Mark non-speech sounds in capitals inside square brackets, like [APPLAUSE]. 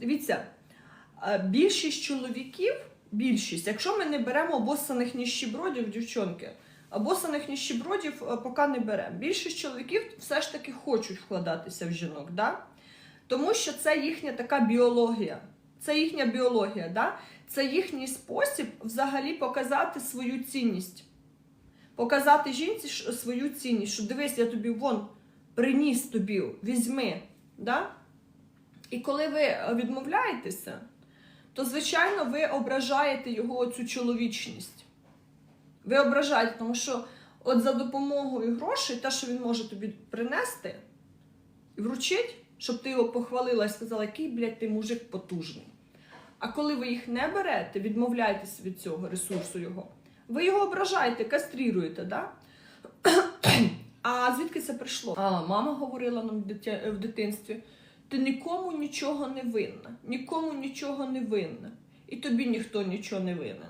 Дивіться, більшість чоловіків, більшість, якщо ми не беремо обоссаних ніщебродів, дівчонки, обоссаних ніщебродів е, поки не беремо. Більшість чоловіків все ж таки хочуть вкладатися в жінок, да? тому що це їхня така біологія. Це їхня біологія, да? це їхній спосіб взагалі показати свою цінність. Показати жінці свою цінність, що дивись, я тобі вон приніс тобі, візьми. Да? І коли ви е, відмовляєтеся, то, звичайно, ви ображаєте його цю чоловічність. Ви ображаєте, тому що от за допомогою грошей, те, що він може тобі принести і вручить, щоб ти його похвалила і сказала, який, блядь, ти мужик потужний. А коли ви їх не берете, відмовляєтесь від цього ресурсу його, ви його ображаєте, кастріруєте, да? [CLEARS THROAT] А звідки це прийшло? А, мама говорила нам в дитинстві: ти нікому нічого не винна, нікому нічого не винна, і тобі ніхто нічого не винен.